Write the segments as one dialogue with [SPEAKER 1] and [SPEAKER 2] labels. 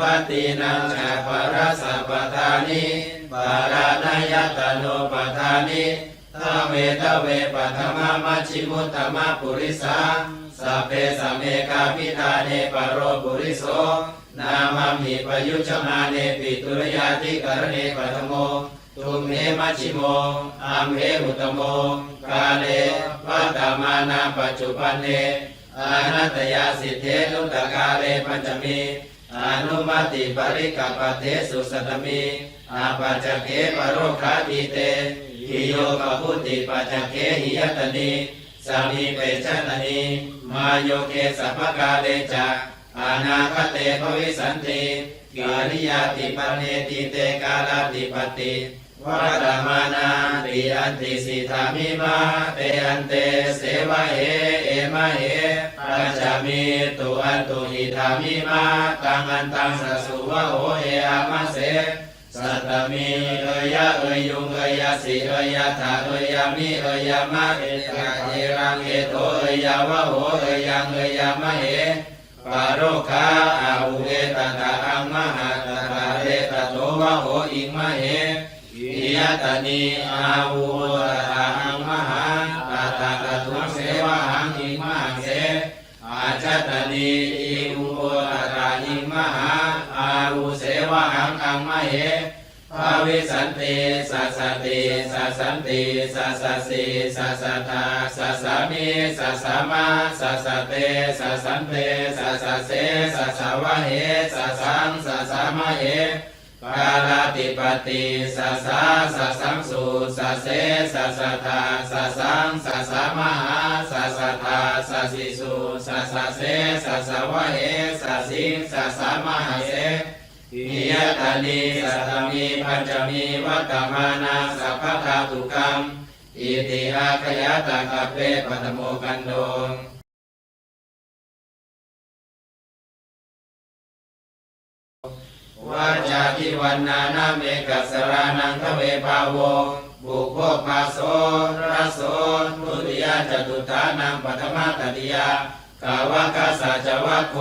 [SPEAKER 1] พัตินังชาปรสัพทานิปารานายตโนปทานิทาเวทเวปัทมามัชิมุตตมะปุริสาสัพเพสมเมกาพิธาเนปโรปุริโสนามามิปยุชมาเนปิตุรยาธิกรเนปัทโมตุมเหมัชิโมอัมเหอุตโมกาเลวัตมานาปัจจุปันเนอานัตยาสิเทธิลุตตกาเลปัญจมี อนุมาติปริกปเทสุสตมีอาปัจจเกปโรคาติเตหิโยกพุติปัจเกหิยตนีสามีเปชตนีมาโยเกสัพกาเลจะอานาคเตภวิสันติกิริยาติปเนติเตกาลาติปติ วัตมานาติอันติสิทามิมาเตอันเตเสวะเหเอมะเหปัจจามิตุอันตุหิทามิมาตังอันตังสสุวะโหเออามะเสสัตตมีเอยะเอยยุงเอยะสิเอยะถาเอยะมิเอยะมะเอกะเอรังเอโตเอยะวะโหเอยังเอยะมะเหปาโรคาอาหุเอตตะอังมหาตตะเรตโตวะโหอิงมะเหอิ ยตนิอาวุตตาหังมหาตาตาตตุเสวะหังอิมหังเสอาจตนิอิอุปตตาอิมหาอาวุเสวะหังอังมะเหภาวิสันติสัสติสัสันติสัสสสิสัสสทาสัสามิสัสามาสัสเตสัสันเตสัสเสสัสวะเหสัสังสัสสามะเห กาลติปติสัสสะสัสสังสุสัเสสัสสะทาสัสสังสัสสะมหาสัสสะทาสัสสิสุสัสสเสสัสสวะเหสัสิงสัสสะมหาเสนิยตานิสัตมีปัญจมีวัตมานาสัพพะทาตุกรรมอิติอาคยตาคาเปปัตโมกันโด วาจาทิวันนานาเมกัสรานังทเวภาโวบุโภภาโสรโสทุติยาจตุตานังปัทมาตติยากาวากาสาจวัคโค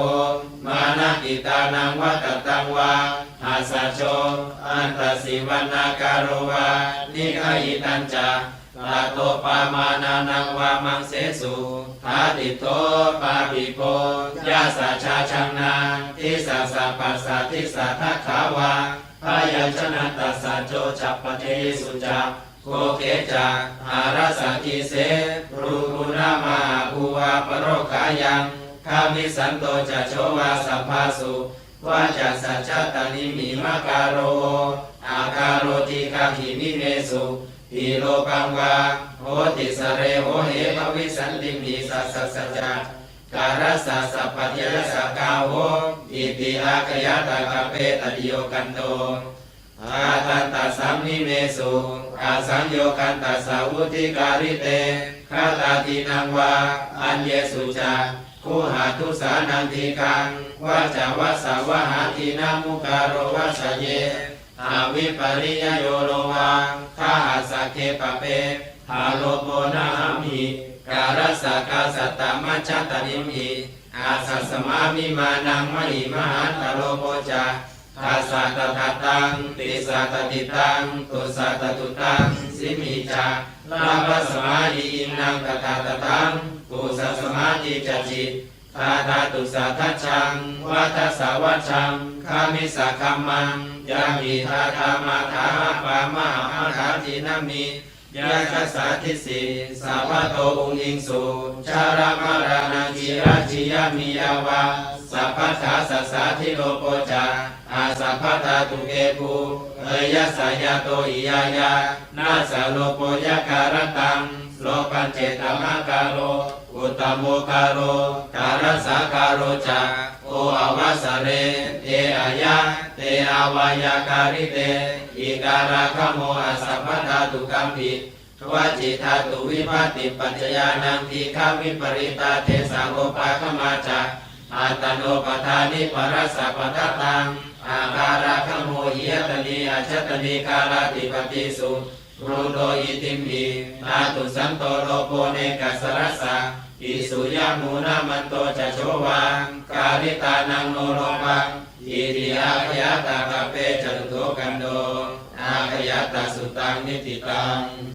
[SPEAKER 1] มานากิตานังวัตตังวาหาสาโช อันตสิวันนาการโรวานิคายิตันจา ลาโตปามานานังวามังเสสุทาติโตปาปิโปยาสาชาชังนาทิสาสาปัสสะทิสาทักขาวาพายัญชนะตัสสะโจจัปปเทสุจักโกเกจักหารสากิเสรูปุนามาภูวาปโรกายังคามิสันโตจะโชวาสัพพาสุวาจัสัจจตานิมิมาการโรอาการโรติกาหิมิเมสุ อิโลกังวาโหติสเรโหเหภวิสันติมิสัสสะสัจจาการสสะสัพพะเทระสกาโหอิติอาคยตากาเปตติโยกันโตอาตันตัสสัมนิเมสุอาสังโยกันตัสสาวุธิการิเตคาตาทีนังวาอันเยสุจาคูหาทุสานันทิกังวาจาวัสาวหาทีนามุการโรวัสเย อาวิปริยโยโลวาคาหาสะเคปะเปหาโลโปนะหามิการสสกาสตมัจจตนิมิอาสัสมามิมานังมหิมหันตโลโปจาทัสสะตถาตังติสะตติตังตุสะตตุตังสิมิจาลาภสมาธิอินังตถาตตังกุสสมาธิจจิ ทาทาตุสะทัชังวัตสาวัชชังคามิสัคัมมังยามีทาธามาทาปามามาธาทินามิยาคัสสาทิสีสาวะโตอุงอิงสุชารามารานังจิราชิยามียาวาสัพพะทาสัสสาทิโลโปจาอา สัพพตาตุเกภูเอยะสายาโตอิยายานาสโลโปยการตังโลปัญเจตมะกาโรอุตตโมกาโรการสาการโรจาโออาวาสเรเออายะเตอาวายาการิเตอิการาคโมอาสัพพตาตุกัมปิทวจิตาตุวิภัติปัจจยานังทีฆาวิปริตาเทสาโกปาขมาจาอัตโนปทานิปรสสะปทตัง อาการาขโมหิยตนีอาชตนีกาลาติปติสุรูโดอิติมหินาตุสันโตโลโปเนกัสรัสะอิสุยามูนามันโตจะโชวังกาลิตานังโนโลปังอิริอาขยาตาคาเปจตุโทกันโดอาขยาตาสุตังนิติตัง